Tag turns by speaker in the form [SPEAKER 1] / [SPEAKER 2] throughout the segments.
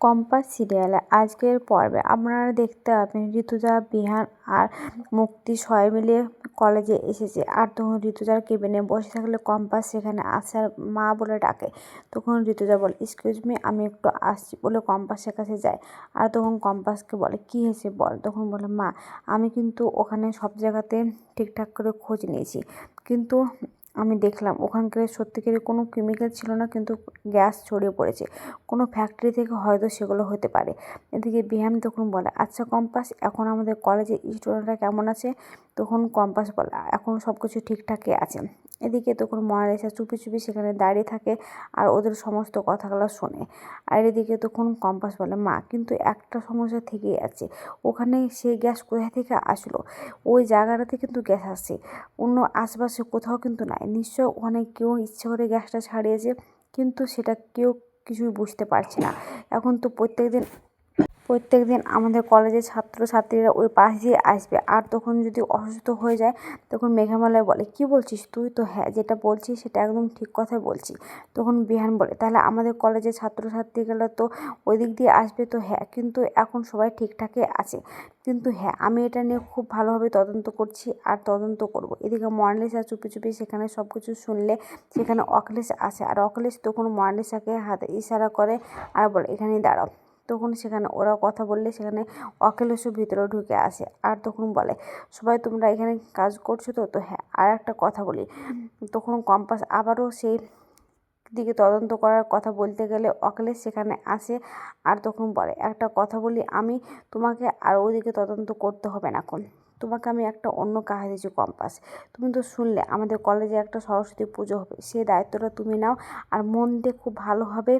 [SPEAKER 1] Compass সিরিয়ালে। আজকের পর্বে আপনারা দেখতে পাবেন ঋতুজা, বিহান আর মুক্তি সবাই মিলে কলেজে এসেছে। আর তখন ঋতুজার কেবিনে বসে থাকলে কম্পাস সেখানে আসার মা বলে ডাকে, তখন ঋতুজা বলে এক্সকিউজ মি আমি একটু আসছি। বলে কম্পাসের কাছে যায়। আর তখন কম্পাসকে বলে, কী হয়েছে বল? তখন বলে, মা, আমি কিন্তু ওখানে সব জায়গাতে ঠিকঠাক করে খোঁজ নিয়েছি। কিন্তু আমি দেখলাম। ওখানকার সত্যিকারের কোনো কেমিক্যাল ছিল না, কিন্তু গ্যাস ছড়িয়ে পড়েছে। কোনো ফ্যাক্টরি থেকে হয়তো সেগুলো হতে পারে। এদিকে বিহাম তখন বলে আচ্ছা কম্পাস, এখন আমাদের কলেজে স্টুডেন্টরা কেমন আছে? তখন কম্পাস বলে, এখন সব কিছু ঠিকঠাকই আছে। এদিকে তখন মনালিসা চুপি চুপি সেখানে দাঁড়িয়ে থাকে আর ওদের সমস্ত কথাগুলো শোনে। আর এদিকে তখন কম্পাস বলে, মা, কিন্তু একটা সমস্যা থেকেই আছে। ওখানে সেই গ্যাস কোথা থেকে আসলো? ওই জায়গাটাতে কিন্তু গ্যাস আসছে অন্য আশেপাশে কোথাও কিন্তু নাই। নিশ্চয় ওখানে কেউ ইচ্ছে করে গ্যাসটা ছাড়িয়েছে, কিন্তু সেটা কেউ কিছুই বুঝতে পারছে না। এখন তো প্রত্যেক দিন প্রত্যেক দিন আমাদের কলেজের ছাত্রছাত্রীরা ওই পাশ দিয়ে আসবে। আর তখন যদি অসুস্থ হয়ে যায়, তখন মেঘামালয় বলে, কি বলছিস তুই? তো হ্যাঁ যেটা বলছিস সেটা একদম ঠিক কথাই বলছি। তখন বিহান বলে, তাহলে আমাদের কলেজের ছাত্রছাত্রীগুলো তো ওই দিক দিয়ে আসবে? তো হ্যাঁ কিন্তু এখন সবাই ঠিকঠাকই আছে। কিন্তু হ্যাঁ আমি এটা নিয়ে খুব ভালোভাবে তদন্ত করছি আর তদন্ত করব। এদিকে মর্নিলিসা চুপি চুপি সেখানে সব কিছু শুনলে সেখানে অখিলেশ আসে। আর অখিলেশ তখন মর্নিলিসাকে হাতে ইশারা করে আর বলে, এখানেই দাঁড়াও। তখন সেখানে ওরা কথা বললে সেখানে অখিলেশও ভিতরে ঢুকে আসে আর তখন বলে, সবাই তোমরা এখানে কাজ করছ তো? তো হ্যাঁ আর একটা কথা বলি, তখন কম্পাস আবারও সেই দিকে তদন্ত করার কথা বলতে গেলে অখিলেশ সেখানে আসে আর তখন বলে, একটা কথা বলি, আমি তোমাকে আর ওদিকে তদন্ত করতে হবে না এখন। তোমাকে আমি একটা অন্য কাজ দিয়েছি কম্পাস। তুমি তো শুনলে, আমাদের কলেজে একটা সরস্বতী পুজো হবে। সেই দায়িত্বটা তুমি নাও আর মন দিয়ে খুব ভালোভাবে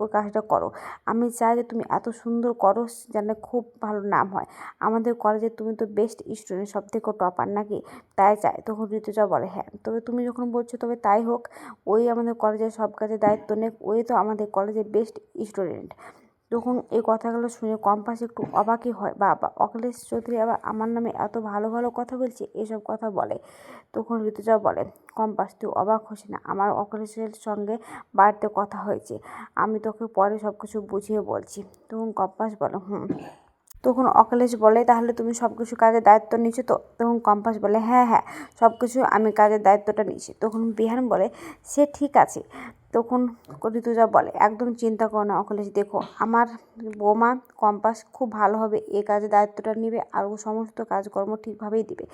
[SPEAKER 1] ওই কাজটা করো। আমি চাই যে তুমি এত সুন্দর করো যেন খুব ভালো নাম হয়। আমাদের কলেজে তুমি তো বেস্ট স্টুডেন্ট সব থেকে টপার নাকি? তাই চাই তখন ঋতুজা বলে হ্যাঁ তবে তুমি যখন বলছো তবে তাই হোক। ওই আমাদের কলেজের সব কাজে দায়িত্ব নেক। ওই তো আমাদের কলেজের বেস্ট স্টুডেন্ট তখন এই কথাগুলো শুনে কম্পাস একটু অবাকই হয়। বাবা, অখিলেশ চৌধুরী আবার আমার নামে এত ভালো ভালো কথা বলছে, এসব কথা বলে? তখন ঋতুজা বলে, কম্পাস, তুই অবাক হোস না, আমার অখিলেশের সঙ্গে বাড়িতে কথা হয়েছে। আমি তোকে পরে সব কিছু বুঝিয়ে বলছি। তখন কম্পাস বলে, হুম। তখন অখিলেশ বলে, তাহলে তুমি সব কিছু কাজের দায়িত্ব নিচ্ছ তো? তখন কম্পাস বলে হ্যাঁ হ্যাঁ সব কিছু আমি কাজের দায়িত্বটা নিচ্ছি তখন বিহান বলে, সে ঠিক আছে। তখন ঋতুজা বলে, একদম চিন্তা করো না অখিলেশ, দেখো আমার বৌমা কম্পাস খুব ভালোভাবে এ কাজে দায়িত্বটা নেবে আর ও সমস্ত কাজকর্ম ঠিকভাবেই দিবে।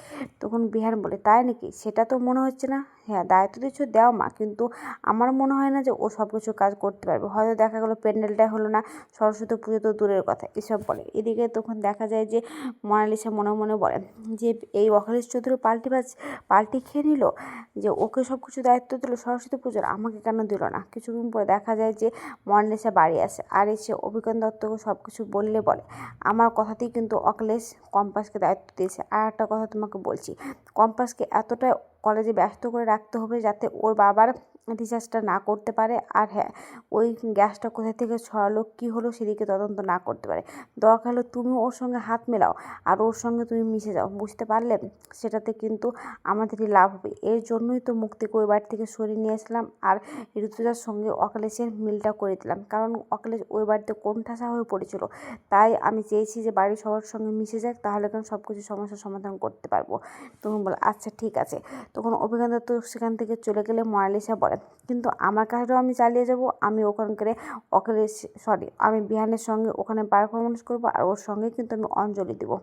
[SPEAKER 1] তখন বিহান বলে, তাই নাকি? সেটা তো মনে হচ্ছে না হ্যাঁ দায়িত্ব দিচ্ছ দাও মা, কিন্তু আমার মনে হয় না যে ও সব কিছু কাজ করতে পারবে। হয়তো দেখা গেলো প্যান্ডেলটাই হলো না, সরস্বতী পুজো তো দূরের কথা, এসব বলে। এদিকে তখন দেখা যায় যে মোনালিসা মনে মনে বলে যে এই অখিলেশ চৌধুরী পাল্টি বাজ, পাল্টি খেয়ে নিল যে ওকে সব কিছু দায়িত্ব দিল সরস্বতী পুজোর, আমাকে কেন দিল না? কিছুদিন পরে দেখা যায় যে মোনালিসা বাড়ি আসে আর এসে অভিজ্ঞান দত্তকে সব কিছু বললে বলে। আমার কথাতেই কিন্তু অখিলেশ কম্পাসকে দায়িত্ব দিয়েছে। আর একটা কথা তোমাকে বলছি, কম্পাসকে এতটা কলেজে ব্যস্ত করে রাখতে হবে যাতে ওর বাবার রিচার্জটা না করতে পারে। আর হ্যাঁ ওই গ্যাসটা কোথা থেকে ছড়ালো, কী হলো সেদিকে তদন্ত না করতে পারে। দরকার হলে তুমি ওর সঙ্গে হাত মেলাও আর ওর সঙ্গে তুমি মিশে যাও। বুঝতে পারলে? সেটাতে কিন্তু আমাদেরই লাভ হবে। এর জন্যই তো মুক্তিকে ওই বাড়ি থেকে সরিয়ে নিয়ে আসলাম আর ঋতুজার সঙ্গে অখিলেশের মিলটা করে দিলাম। কারণ অখিলেশ ওই বাড়িতে কোণঠাসা হয়ে পড়েছিল। তাই আমি চেয়েছি যে বাড়ির সবার সঙ্গে মিশে যাক, তাহলে কেন সব কিছু সমস্যার সমাধান করতে পারব। তখন বলে আচ্ছা ঠিক আছে। তখন অভিজ্ঞতা তো সেখান থেকে চলে গেলে মনালিসা বলে কিন্তু আমার কাজটাও আমি চালিয়ে যাব, আমি ওখানকারে অখিলেশ সরি আমি বিহানের সঙ্গে ওখানে পারফরমেন্স করব আর ওর সঙ্গে কিন্তু আমি অঞ্জলি দেবো।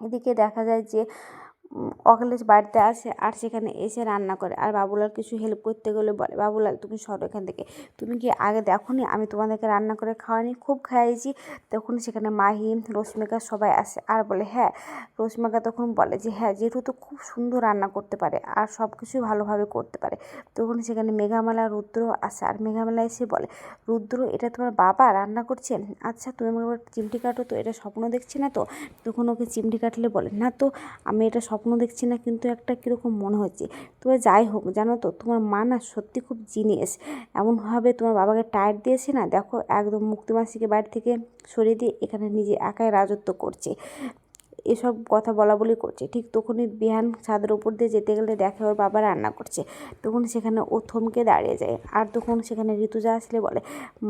[SPEAKER 1] এদিকে দেখা যায় যে অখিলেশ বাড়িতে আসে আর সেখানে এসে রান্না করে। আর বাবুলাল কিছু হেল্প করতে গেলে বলে, বাবুলাল, তুমি সরো এখান থেকে। তুমি কি আগে দেখো নি আমি তোমাদেরকে রান্না করে খাওয়ানি খুব খাইয়েছি। তখন সেখানে মাহিম রশ্মিকা সবাই আসে আর বলে হ্যাঁ। রশ্মিকা তখন বলে যে হ্যাঁ যেহেতু তো খুব সুন্দর রান্না করতে পারে আর সব কিছুই ভালোভাবে করতে পারে। তখন সেখানে মেঘামেলা, রুদ্র আসে আর মেঘামেলা এসে বলে, রুদ্র, এটা তোমার বাবা রান্না করছে আচ্ছা তুমি আমাকে চিমটি কাটো তো, এটা স্বপ্ন দেখছি না তো? তখন ওকে চিমটি কাটলে বলে, না তো, আমি এটা স্বপ্ন দেখছি না, কিন্তু একটা কীরকম মনে হচ্ছে। তবে যাই হোক, জানো তো, তোমার মা না সত্যি খুব জিনিস এমনভাবে তোমার বাবাকে টায়ার দিয়েছে না, দেখো একদম মুক্তিমাসিকে বাড়ি থেকে সরিয়ে দিয়ে এখানে নিজে একাই রাজত্ব করছে। এসব কথা বলা বলি করছে। ঠিক তখনই বিহান ছাদের উপর দিয়ে যেতে গেলে দেখে ওর বাবা রান্না করছে। তখন সেখানে ও থমকে দাঁড়িয়ে যায়। আর তখন সেখানে ঋতুজা আসলে বলে,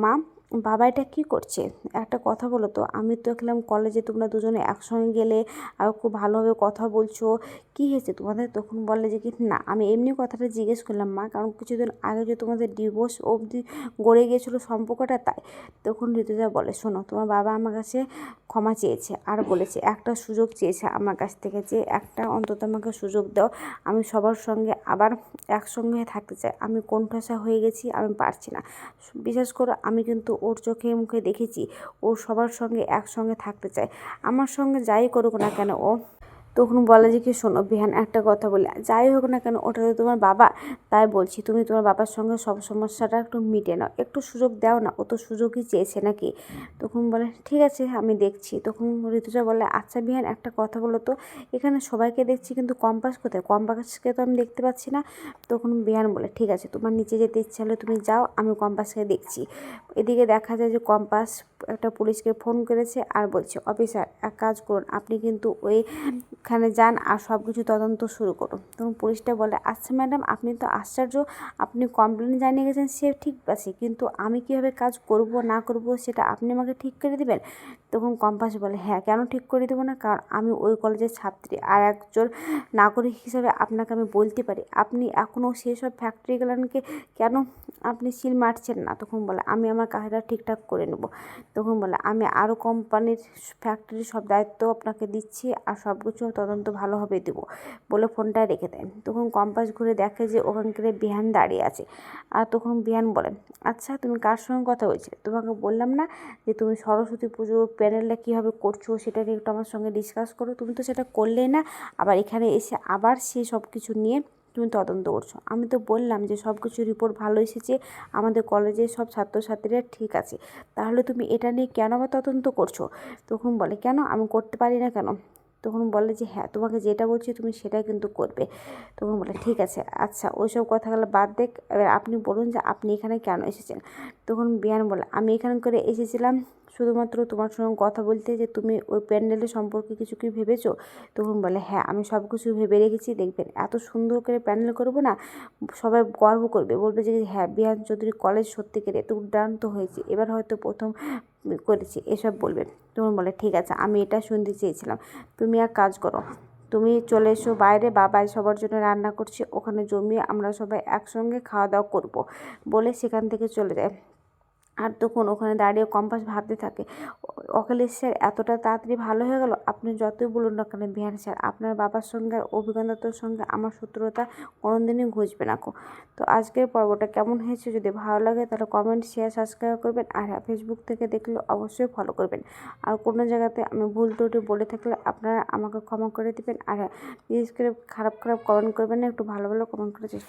[SPEAKER 1] মা বাবা এটা কী করছে? একটা কথা বলো তো। আমি তো দেখলাম কলেজে তোমরা দুজনে একসঙ্গে গেলে আর খুব ভালোভাবে কথা বলছো। কী হয়েছে? তোমাদের তখন বলে যে কি, না, আমি এমনি কথাটা জিজ্ঞেস করলাম, মা, কারণ কিছুদিন আগে যে তোমাদের ডিভোর্স অবধি গড়ে গিয়েছিল সম্পর্কটা, তাই। তখন ঋতুজা বলে, শোনো, তোমার বাবা আমার কাছে ক্ষমা চেয়েছে আর বলেছে, একটা সুযোগ চেয়েছে আমার কাছ থেকে যে, একটা অন্তত আমাকে সুযোগ দাও। আমি সবার সঙ্গে আবার একসঙ্গে থাকতে চাই। আমি কোণঠাসা হয়ে গেছি, আমি পারছি না। বিশেষ করে আমি কিন্তু ওর চোখে মুখে দেখেছি। ও সবার সঙ্গে একসঙ্গে থাকতে চায়। আমার সঙ্গে যাই করুক না কেন, ও তখন বলে যে কি শোনো, বিহান একটা কথা বলে, যাই হোক না কেন, ওটা তো তোমার বাবা। তাই বলছি, তুমি তোমার বাবার সঙ্গে সব সমস্যাটা একটু মিটে নাও, একটু সুযোগ দাও না, ও তো সুযোগই চেয়েছে নাকি? তখন বলে, ঠিক আছে, আমি দেখছি। তখন ঋতুজা বলে আচ্ছা বিহান, একটা কথা বলো তো, এখানে সবাইকে দেখছি, কিন্তু কম্পাস কোথায়? কম্পাসকে তো আমি দেখতে পাচ্ছি না। তখন বিহান বলে, ঠিক আছে, তোমার নিচে যেতে ইচ্ছা হলে তুমি যাও, আমি কম্পাসকে দেখছি। এদিকে দেখা যায় যে কম্পাস একটা পুলিশকে ফোন করেছে আর বলছে, অফিসার, এক কাজ করুন, আপনি কিন্তু ওইখানে যান আর সব কিছু তদন্ত শুরু করুন। তখন পুলিশটা বলে আচ্ছা ম্যাডাম, আপনি তো আশ্চর্য, আপনি কমপ্লেন জানিয়ে গেছেন, সে ঠিক আছে, কিন্তু আমি কীভাবে কাজ করব, না করব, সেটা আপনি আমাকে ঠিক করে দেবেন? তখন কম্পাস বলে হ্যাঁ কেন ঠিক করে দেবো না? কারণ আমি ওই কলেজের ছাত্রী আর একজন নাগরিক হিসাবে আপনাকে আমি বলতে পারি। আপনি এখনও সেই সব ফ্যাক্টরিগুলোকে কেন আপনি সিল মারছেন না? তখন বলে, আমি আমার কাজটা ঠিকঠাক করে নেব। তখন বলে, আমি আরও কোম্পানির ফ্যাক্টরির সব দায়িত্ব আপনাকে দিচ্ছি আর সব কিছু তদন্ত ভালোভাবে দেবো। বলে ফোনটা রেখে দেন তখন কম্পাস ঘুরে দেখে যে ওখানকার বিহান দাঁড়িয়ে আছে। আর তখন বিহান বলে আচ্ছা তুমি কার সঙ্গে কথা বলছিলে? তোমাকে বললাম না যে তুমি সরস্বতী পুজো প্যানেলটা কীভাবে করছ সেটা নিয়ে একটু আমার সঙ্গে ডিসকাস করো। তুমি তো সেটা করলেই না, আবার এখানে এসে আবার সে সব কিছু নিয়ে তুমি তদন্ত করছ। আমি তো বললাম যে সব কিছু রিপোর্ট ভালো এসেছে, আমাদের কলেজের সব ছাত্রছাত্রীরা ঠিক আছে। তাহলে তুমি এটা নিয়ে কেন আবার তদন্ত করছ? তখন বলে, কেন? আমি করতে পারি না কেন? তখন বলে যে হ্যাঁ তোমাকে যেটা বলছি তুমি সেটাই কিন্তু করবে। তখন বলে, ঠিক আছে আচ্ছা ওইসব কথাগুলো বাদ দেখ। এবার আপনি বলুন যে আপনি এখানে কেন এসেছেন? তখন বিয়ান বলে, আমি এখানে করে এসেছিলাম শুধুমাত্র তোমার সঙ্গে কথা বলতে যে তুমি ওই প্যান্ডেলের সম্পর্কে কিছু কি ভেবেছো? তখন বলে হ্যাঁ আমি সব কিছু ভেবে রেখেছি। দেখবেন, এত সুন্দর করে প্যান্ডেল করব না, সবাই গর্ব করবে। বলবে যে হ্যাঁ বিহান চৌধুরী কলেজ সত্যিকারে দুর্দান্ত হয়েছে। এবার হয়তো প্রথম করেছি। এসব বলবেন। তখন বলে, ঠিক আছে, আমি এটা শুনতে চেয়েছিলাম। তুমি এক কাজ করো। তুমি চলে এসো বাইরে বাবাই সবার জন্য রান্না করছে। ওখানে জমিয়ে আমরা সবাই একসঙ্গে খাওয়া দাওয়া করব। বলে সেখান থেকে চলে যায়। আর তখন ওখানে দাঁড়িয়ে কম্পাস ভাবতে থাকে, অখিলেশ স্যার, এতটা তাড়াতাড়ি ভালো হয়ে গেল? আপনি যতই বলুন না কেন বিহান স্যার, আপনার বাবার সঙ্গে আর অভিজ্ঞতার সঙ্গে আমার শত্রুতা কোনোদিনই ঘুষবে না কো। তো আজকের পর্বটা কেমন হয়েছে যদি ভালো লাগে তাহলে কমেন্ট শেয়ার সাবস্ক্রাইব করবেন আর হ্যাঁ ফেসবুক থেকে দেখলে অবশ্যই ফলো করবেন। আর কোনো জায়গাতে আমি ভুল ত্রুটি বলে থাকলে আপনারা আমাকে ক্ষমা করে দেবেন আর হ্যাঁ বিশেষ করে খারাপ খারাপ কমেন্ট করবেন না, একটু ভালো ভালো কমেন্ট করার চেষ্টা